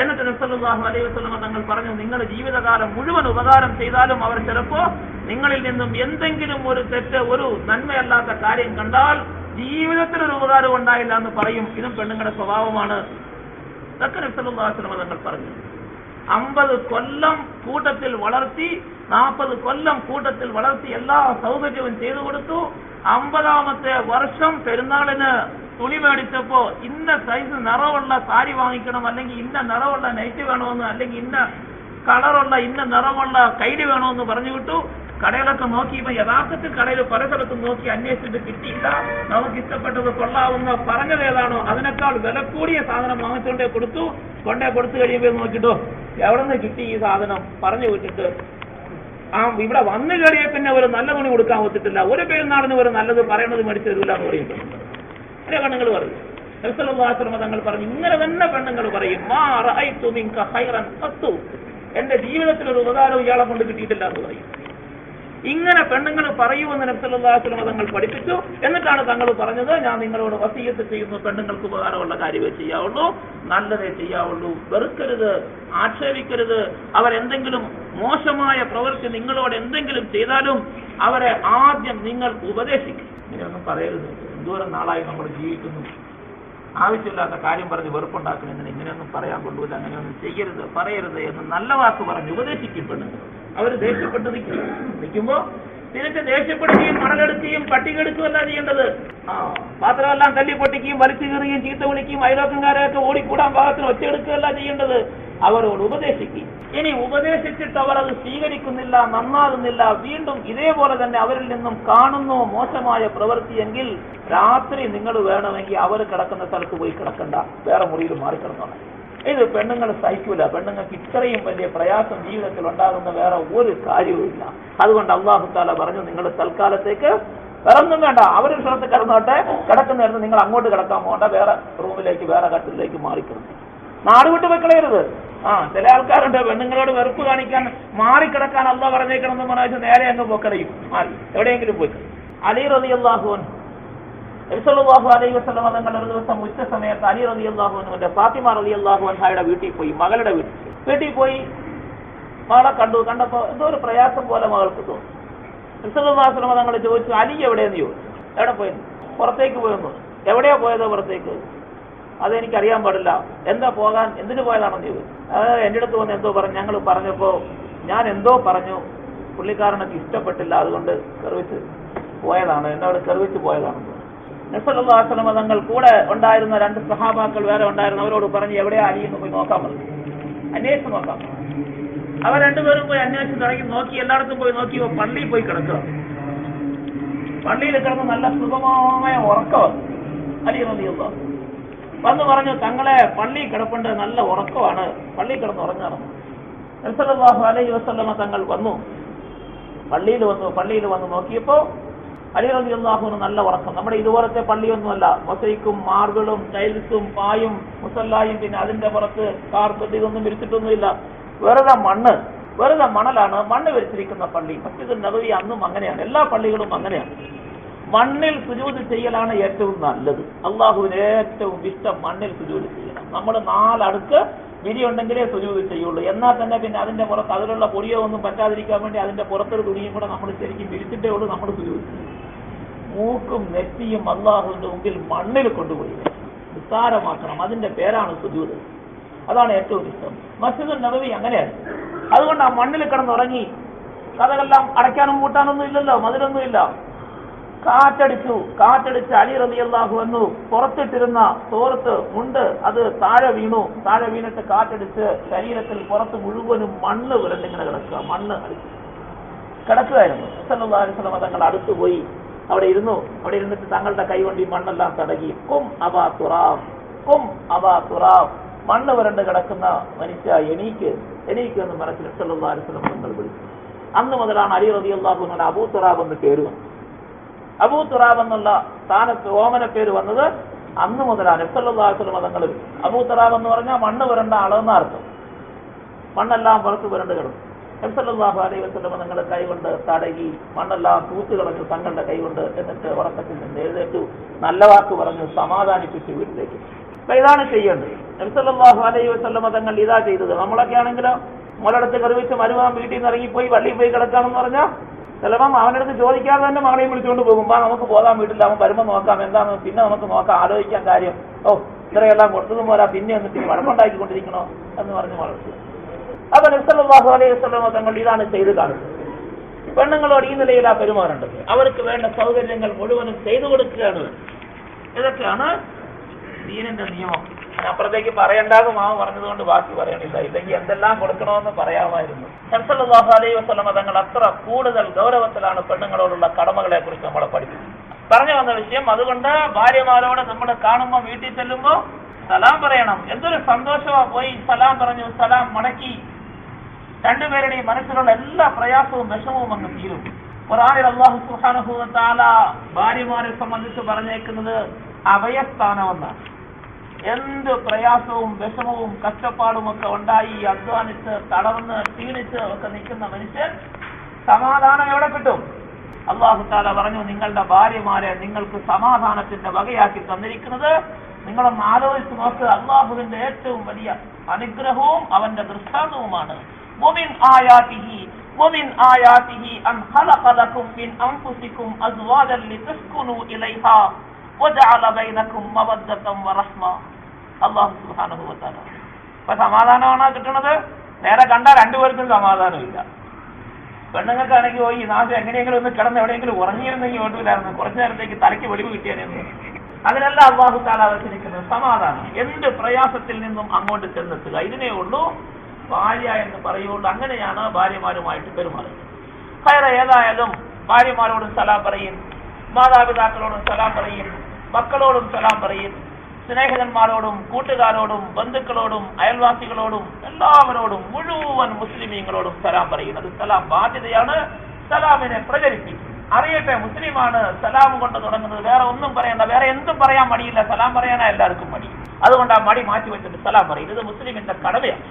എന്നിട്ട് നബ്സല്ലാഹു അലൈഹി വസ്ലമ തങ്ങൾ പറഞ്ഞു നിങ്ങൾ ജീവിതകാലം മുഴുവൻ ഉപകാരം ചെയ്താലും അവർ ചിലപ്പോ നിങ്ങളിൽ നിന്നും എന്തെങ്കിലും ഒരു തെറ്റ് ഒരു നന്മയല്ലാത്ത കാര്യം കണ്ടാൽ ജീവിതത്തിൽ ഒരു ഉപകാരം ഉണ്ടായില്ല എന്ന് പറയും. ഇതും പെണ്ണുങ്ങളുടെ സ്വഭാവമാണ്. ഇതൊക്കെ നബ്സല്ലാഹു വസല്ലമ തങ്ങൾ പറഞ്ഞു. അമ്പത് കൊല്ലം കൂട്ടത്തിൽ വളർത്തി നാൽപ്പത് കൊല്ലം കൂട്ടത്തിൽ വളർത്തി എല്ലാ സൗകര്യവും ചെയ്തു കൊടുത്തു അമ്പതാമത്തെ വർഷം പെരുന്നാളിന് തുണി മേടിച്ചപ്പോ ഇന്ന സൈസ് നിറവുള്ള സാരി വാങ്ങിക്കണം അല്ലെങ്കിൽ ഇന്ന നിറവുള്ള നൈറ്റ് വേണമെന്ന് അല്ലെങ്കിൽ ഇന്ന കളറുള്ള ഇന്ന നിറമുള്ള കൈഡി വേണമെന്ന് പറഞ്ഞു വിട്ടു കടയിലൊക്കെ നോക്കിയപ്പോ യഥാർത്ഥത്തിൽ കടയിൽ പല സ്ഥലത്തും നോക്കി അന്വേഷിച്ചിട്ട് കിട്ടിയില്ല. നമുക്ക് ഇഷ്ടപ്പെട്ടത് കൊള്ളാവുന്ന പറഞ്ഞത് ഏതാണോ അതിനേക്കാൾ വില കൂടിയ സാധനം വാങ്ങിച്ചുകൊണ്ടേ കൊടുത്തു. കൊണ്ടേ കൊടുത്തു കഴിയുമ്പോൾ നോക്കിട്ടോ എവിടെ നിന്ന് കിട്ടി ഈ സാധനം പറഞ്ഞു വിട്ടിട്ട്. ആ ഇവിടെ വന്നു കയറിയ പിന്നെ ഒരു നല്ല തുണി കൊടുക്കാൻ ഒത്തിട്ടില്ല ഒരു പെരുന്നാളിന് ഒരു നല്ലത് പറയണത് മേടിച്ചു തരൂല എന്ന് പറയുന്നുണ്ട്. അല്ലെ പെണ്ണുങ്ങൾ പറഞ്ഞു നബിസല്ലല്ലാഹു തങ്ങൾ പറഞ്ഞു ഇങ്ങനെ തന്നെ പെണ്ണുങ്ങൾ പറയും. എന്റെ ജീവിതത്തിൽ ഒരു ഉപകാരം ഇയാളെ കൊണ്ട് കിട്ടിയിട്ടില്ല എന്ന് പറയും. ഇങ്ങനെ പെണ്ണുങ്ങൾ പറയുമെന്ന് നബ്സല്ലാസ്ലം തങ്ങൾ പഠിപ്പിച്ചു. എന്നിട്ടാണ് തങ്ങൾ പറഞ്ഞത് ഞാൻ നിങ്ങളോട് വസീയത്ത് ചെയ്യുന്നു പെണ്ണുങ്ങൾക്ക് ഉപകാരമുള്ള കാര്യമേ ചെയ്യാവുള്ളൂ നല്ലതേ ചെയ്യാവുള്ളൂ വെറുക്കരുത് ആക്ഷേപിക്കരുത് അവരെന്തെങ്കിലും മോശമായ പ്രവൃത്തി നിങ്ങളോട് എന്തെങ്കിലും ചെയ്താലും അവരെ ആദ്യം നിങ്ങൾ ഉപദേശിക്കും. ഇങ്ങനെയൊന്നും പറയരുത്. എന്തോരം നാളായി നമ്മൾ ജീവിക്കുന്നു. ആവശ്യമില്ലാത്ത കാര്യം പറഞ്ഞ് വെറുപ്പുണ്ടാക്കുന്നതിന് ഇങ്ങനെയൊന്നും പറയാൻ കൊള്ളൂല അങ്ങനെയൊന്നും ചെയ്യരുത് പറയരുത് എന്ന് നല്ല വാക്ക് പറഞ്ഞ് ഉപദേശിക്കും പെണ്ണുങ്ങൾ. അവർ ദേഷ്യപ്പെട്ട് നിൽക്കും. നിൽക്കുമ്പോ തിരിച്ച് ദേഷ്യപ്പെടുകയും മണലെടുക്കുകയും പട്ടികെടുക്കുകയല്ല ചെയ്യേണ്ടത്. ആ പാത്രമെല്ലാം തല്ലി പൊട്ടിക്കുകയും വലിച്ചു കീറുകയും ചീത്ത വിളിക്കുകയും അയലോക്കംകാരെയൊക്കെ ഓടിക്കൂടാൻ പാകത്തിന് ഒച്ചയെടുക്കുകയല്ല ചെയ്യേണ്ടത്. അവരോട് ഉപദേശിക്കും. ഇനി ഉപദേശിച്ചിട്ട് അവർ അത് സ്വീകരിക്കുന്നില്ല നന്നാകുന്നില്ല വീണ്ടും ഇതേപോലെ തന്നെ അവരിൽ നിന്നും കാണുന്നു മോശമായ പ്രവൃത്തിയെങ്കിൽ രാത്രി നിങ്ങൾ വേണമെങ്കിൽ അവർ കിടക്കുന്ന സ്ഥലത്ത് പോയി കിടക്കണ്ട. വേറെ മുറിയിൽ മാറി കിടന്നോണം ഇത് പെണ്ണുങ്ങൾ സഹിക്കൂല. പെണ്ണുങ്ങൾക്ക് ഇത്രയും വലിയ പ്രയാസം ജീവിതത്തിൽ ഉണ്ടാകുന്ന വേറെ ഒരു കാര്യവുമില്ല അതുകൊണ്ട് അള്ളാഹു താല പറഞ്ഞു നിങ്ങൾ തൽക്കാലത്തേക്ക് വേറൊന്നും വേണ്ട. അവരൊരു സ്ഥലത്ത് കിടന്നോട്ടെ. കിടക്കുന്നിടത്ത് നിങ്ങൾ അങ്ങോട്ട് കിടക്കാൻ പോകണ്ട. വേറെ റൂമിലേക്ക് വേറെ കട്ടിലേക്ക് മാറിക്കിടന്നു. നാട് വിട്ട് വെക്കളയരുത് ആ ചില ആൾക്കാരുണ്ട്. പെണ്ണുങ്ങളോട് വെറുപ്പ് കാണിക്കാൻ മാറിക്കിടക്കാൻ അല്ല പറഞ്ഞേക്കണം എന്ന് പറഞ്ഞാൽ നേരെ അങ്ങ് പോക്കടയും എവിടെയെങ്കിലും പോയി. അലി റതി നബിസല്ലാഹു അലൈഹി വസ്ലമ തങ്ങൾ ഒരു ദിവസം ഉച്ച സമയത്ത് അലി റതി അള്ളാഹുവിന്റെ ഫാത്തിമ റതി അള്ളാഹു അൻഹായുടെ വീട്ടിൽ പോയി മകളുടെ വീട്ടിൽ വീട്ടിൽ പോയി മകളെ കണ്ടു കണ്ടപ്പോ എന്തോ ഒരു പ്രയാസം പോലെ മകൾക്ക് തോന്നി. അലിസല്ലാസ്ലമ തങ്ങൾ ചോദിച്ചു അലി എവിടെയെന്ന് ചോദിച്ചു? എവിടെ പോയെന്ന്? പുറത്തേക്ക് പോയെന്ന് എവിടെയാ പോയത് പുറത്തേക്ക്? അതെനിക്കറിയാൻ പാടില്ല. എന്താ പോകാൻ? എന്തിനു പോയതാണെന്ന് ചോദിച്ചു. അതായത് എന്റെ അടുത്ത് വന്ന് എന്തോ പറഞ്ഞു. ഞങ്ങൾ പറഞ്ഞപ്പോ ഞാൻ എന്തോ പറഞ്ഞു. പുള്ളിക്കാരനൊക്കെ ഇഷ്ടപ്പെട്ടില്ല. അതുകൊണ്ട് കെറിവിച്ച് പോയതാണ്. എന്നോട് കെറിവിച്ച് പോയതാണെന്ന് നസലുല്ലാസ്ലമ തങ്ങൾ കൂടെ ഉണ്ടായിരുന്ന രണ്ട് സഹാബാക്കൾ വേറെ ഉണ്ടായിരുന്നു. അവരോട് പറഞ്ഞ് എവിടെയാ അലിയെന്ന് പോയി നോക്കാൻ പറഞ്ഞു അന്വേഷിച്ച് നോക്കാം. അവർ രണ്ടുപേരും പോയി അന്വേഷിച്ച് തുടങ്ങി നോക്കി. എല്ലായിടത്തും പോയി നോക്കി. പള്ളിയിൽ പോയി കിടക്കുക. പള്ളിയിൽ കിടന്ന് നല്ല സുഖമായ ഉറക്കം അലി റബിയുള്ള വന്ന് പറഞ്ഞു തങ്ങളെ പള്ളി കിടപ്പുണ്ട്. നല്ല ഉറക്കമാണ്. പള്ളി കിടന്ന് ഉറങ്ങണം. അലൈഹി വസല്ലമ തങ്ങൾ വന്നു. പള്ളിയിൽ വന്നു. പള്ളിയിൽ വന്ന് നോക്കിയപ്പോ അലി റബി അള്ളാഹുവിന് നല്ല ഉറക്കം. നമ്മുടെ ഇതുപോലത്തെ പള്ളിയൊന്നുമല്ല. മൊസൈക്കും മാർബിളും ടൈൽസും പായും മുസല്ലായും പിന്നെ അതിന്റെ പുറത്ത് കാർപ്പറ്റ് ഇതൊന്നും വിരിച്ചിട്ടൊന്നുമില്ല. വെറുതെ മണ്ണ്. വെറുതെ മണലാണ് മണ്ണ് വിരിച്ചിരിക്കുന്ന പള്ളി. മറ്റത് നബവി അന്നും അങ്ങനെയാണ്. എല്ലാ പള്ളികളും അങ്ങനെയാണ്. മണ്ണിൽ സുജൂത് ചെയ്യലാണ് ഏറ്റവും നല്ലത്. അള്ളാഹുവിന് ഏറ്റവും ഇഷ്ടം മണ്ണിൽ സുജൂത് ചെയ്യണം. നമ്മൾ നാലടുക്ക് വിരിയുണ്ടെങ്കിലേ സുജൂത് ചെയ്യുള്ളൂ. എന്നാൽ തന്നെ പിന്നെ അതിന്റെ പുറത്ത് അതിലുള്ള പൊടിയോ ഒന്നും പറ്റാതിരിക്കാൻ വേണ്ടി അതിന്റെ പുറത്തൊരു തുണിയും കൂടെ നമ്മൾ ശരിക്കും വിരിച്ചിട്ടേ ഉള്ളൂ നമ്മൾ സുജൂത് ചെയ്യും മൂക്കും നെറ്റിയും അള്ളാഹുവിന്റെ മുമ്പിൽ മണ്ണിൽ കൊണ്ടുപോയി. നിസ്സാരമാക്കണം. അതിന്റെ പേരാണ് സുജൂത് അതാണ് ഏറ്റവും ഇഷ്ടം. മസ്ജിദുൽ നബവി അങ്ങനെയാണ്. അതുകൊണ്ട് ആ മണ്ണിൽ കിടന്നുറങ്ങി കഥകളെല്ലാം അടയ്ക്കാനും കൂട്ടാനൊന്നും ഇല്ലല്ലോ മതിലൊന്നും ഇല്ല. കാറ്റടിച്ചു കാറ്റടിച്ച് അലി റബി അള്ളാഹു വന്നു പുറത്തിട്ടിരുന്ന തോർത്ത് മുണ്ട് അത് താഴെ വീണു. താഴെ വീണിട്ട് കാറ്റടിച്ച് ശരീരത്തിൽ പുറത്ത് മുഴുവനും മണ്ണ് വിരണ്ടിങ്ങനെ കിടക്കുക. മണ്ണ് കിടക്കുകയായിരുന്നു. തങ്ങൾ അടുത്ത് പോയി. അവിടെ ഇരുന്നു. അവിടെ ഇരുന്നിട്ട് തങ്ങളുടെ കൈകൊണ്ട് ഈ മണ്ണെല്ലാം തടകി കും അബാ തുറാം കും അബാ തുറാം. മണ്ണ് വരണ്ട് കിടക്കുന്ന മനുഷ്യ എണീക്ക് എണീക്ക് എന്ന് മനസ്സിൽ വസല്ലം തങ്ങൾ വിളിച്ചു. അന്ന് മുതലാണ് അലി റബി അൻഹു അബൂ തുറാബ് എന്ന് പേര് വന്നത്. അബൂ തുറാബ് എന്നുള്ള സ്ഥാനത്ത് ഓമന പേര് വന്നത് അന്ന് മുതലാണ്. വസല്ലം തങ്ങൾ അബൂ തുറാബ് എന്ന് പറഞ്ഞാൽ മണ്ണ് വരണ്ട അളവെന്ന അർത്ഥം. മണ്ണെല്ലാം പുറത്ത് വരണ്ട് കിടന്നു. നബ്സല്ലാഹു അലൈഹി വസല്ലം തങ്ങൾ കൈകൊണ്ട് തടകി മണ്ണെല്ലാം തൂത്ത് കളഞ്ഞു തങ്ങളുടെ കൈകൊണ്ട് എന്നിട്ട് ഉറക്കത്തിൽ നിന്ന് എഴുന്നേറ്റു. നല്ല വാക്ക് പറഞ്ഞു സമാധാനിപ്പിച്ചു വീട്ടിലേക്ക്. അപ്പൊ ഇതാണ് ചെയ്യേണ്ടത്. നബ്സല്ലാഹു അലൈഹി വസ്ലമ തങ്ങൾ ഇതാ ചെയ്തത്. നമ്മളൊക്കെ ആണെങ്കിലോ മുലടത്ത് കറിവിച്ച് മരുവാൻ വീട്ടിൽ നിന്ന് ഇറങ്ങിപ്പോയി പള്ളിയിൽ പോയി കിടക്കാണെന്ന് പറഞ്ഞാൽ ചിലപ്പം അവനടുത്ത് ചോദിക്കാതെ തന്നെ മകളെയും വിളിച്ചുകൊണ്ട് പോകുമ്പോൾ നമുക്ക് പോകാൻ വീട്ടില്ല അവൻ വരുമ്പോൾ നോക്കാം. എന്താന്ന് പിന്നെ നമുക്ക് നോക്കാം ആലോചിക്കാൻ കാര്യം. ഓ ഇത്രയെല്ലാം കൊടുത്തതും പോരാ. പിന്നെ എന്നിട്ട് ഇനി വഴക്കുണ്ടാക്കിക്കൊണ്ടിരിക്കണോ എന്ന് പറഞ്ഞ് വളർത്തു അപ്പൊ നബ്സല്ലാഹു അലൈഹി വസല്ലം തങ്ങൾ ഇതാണ് ചെയ്ത് കാണുന്നത് പെണ്ണുങ്ങളോട് ഈ നിലയിലാ പെരുമാറേണ്ടത്. അവർക്ക് വേണ്ട സൗകര്യങ്ങൾ മുഴുവനും ചെയ്തു കൊടുക്കുകയാണ്. ഇതൊക്കെയാണ് ദീനിന്റെ നിയമം. അപ്പുറത്തേക്ക് പറയണ്ടാകും മാവ് പറഞ്ഞതുകൊണ്ട് ബാക്കി പറയണില്ല. ഇല്ലെങ്കിൽ എന്തെല്ലാം കൊടുക്കണമെന്ന് പറയാമായിരുന്നു. നബ്സല്ലാഹു അലൈഹി വസ്ലമ തങ്ങൾ അത്ര കൂടുതൽ ഗൗരവത്തിലാണ് പെണ്ണുങ്ങളോടുള്ള കടമകളെ കുറിച്ച് നമ്മളെ പഠിപ്പിച്ചത്. പറഞ്ഞു വന്ന വിഷയം അതുകൊണ്ട് ഭാര്യമാരോട് നമ്മൾ കാണുമ്പോൾ വീട്ടിൽ ചെല്ലുമ്പോൾ സലാം പറയണം. എന്തൊരു സന്തോഷമാ പോയി സലാം പറഞ്ഞു സലാം മടക്കി. രണ്ടുപേരുടെയും മനസ്സിലുള്ള എല്ലാ പ്രയാസവും വിഷമവും അങ്ങ് തീരും. ഖുറാനിൽ അള്ളാഹു തആല ഭാര്യമാരെ സംബന്ധിച്ച് പറഞ്ഞേക്കുന്നത് അഭയസ്ഥാനമെന്നാണ്. എന്ത് പ്രയാസവും വിഷമവും കഷ്ടപ്പാടും ഒക്കെ ഉണ്ടായി അധ്വാനിച്ച് തളർന്ന് ക്ഷീണിച്ച് ഒക്കെ നിൽക്കുന്ന മനുഷ്യൻ സമാധാനം എവിടെ കിട്ടും? അള്ളാഹു താല പറഞ്ഞു നിങ്ങളുടെ ഭാര്യമാരെ നിങ്ങൾക്ക് സമാധാനത്തിന്റെ വകയാക്കി തന്നിരിക്കുന്നത് നിങ്ങളൊന്ന് ആലോചിച്ച് നോക്ക്. അള്ളാഹുവിന്റെ ഏറ്റവും വലിയ അനുഗ്രഹവും അവന്റെ ദൃഷ്ടാന്തവുമാണ്. മുമിൻ ആയാതിഹി ومن آياته أن خلق لكم من أنفسكم أزواجا لتسكنوا إليها وجعل بينكم مودة ورحمة അള്ളാഹു സുബ്ഹാനഹു വതആല അപ്പൊ സമാധാനമാണോ കിട്ടുന്നത് നേരെ കണ്ടാൽ രണ്ടുപേർക്കും സമാധാനമില്ല പെണ്ണുങ്ങൾക്കാണെങ്കിൽ പോയി ഈ നാശം എങ്ങനെയെങ്കിലും ഒന്ന് കിടന്ന് എവിടെയെങ്കിലും ഉറങ്ങിയിരുന്നെങ്കിൽ ഓട്ടില്ലായിരുന്നു കുറച്ചു നേരത്തേക്ക് തലയ്ക്ക് വെളിവ് കിട്ടിയായിരുന്നു അതിനെല്ലാം അള്ളാഹു താല വെച്ചിരിക്കുന്നത് സമാധാനം എന്ത് പ്രയാസത്തിൽ നിന്നും അങ്ങോട്ട് ചെന്നെത്തുക ഇതിനേ ഉള്ളൂ ഭാര്യ എന്ന് പറയുകൊണ്ട് അങ്ങനെയാണ് ഭാര്യമാരുമായിട്ട് പെരുമാറുന്നത്. ഹൈറ ഏതായാലും ഭാര്യമാരോടും സലാം പറയും മാതാപിതാക്കളോടും സലാം പറയും മക്കളോടും സലാം പറയും സ്നേഹിതന്മാരോടും കൂട്ടുകാരോടും ബന്ധുക്കളോടും അയൽവാസികളോടും എല്ലാവരോടും മുഴുവൻ മുസ്ലിമീങ്ങളോടും സലാം പറയുന്നത്. സലാം ബാധ്യതയാണ് സലാമിനെ പ്രചരിപ്പിക്കും അറിയട്ടെ മുസ്ലിമാണ് സലാം കൊണ്ട് തുടങ്ങുന്നത്. വേറെ ഒന്നും പറയണ്ട വേറെ എന്തും പറയാൻ മടിയില്ല. സലാം പറയാനാ എല്ലാവർക്കും മടി. അതുകൊണ്ട് ആ മടി മാറ്റി വെച്ചിട്ട് സലാം പറയും. ഇത് മുസ്ലിമിന്റെ കടവയാണ്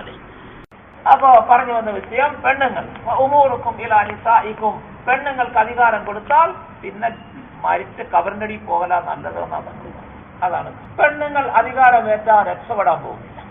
അലൈഹി. അപ്പോ പറഞ്ഞു വന്ന വിഷയം പെണ്ണുങ്ങൾ. ഉമൂറുക്കും ഇലാനിസായിക്കും പെണ്ണുങ്ങൾക്ക് അധികാരം കൊടുത്താൽ പിന്നെ മരിച്ച് കബറിനടി പോകല നല്ലത് എന്നാണ് അതാണ്. പെണ്ണുങ്ങൾ അധികാരമേറ്റാൽ രക്ഷപ്പെടാൻ പോകുന്നില്ല.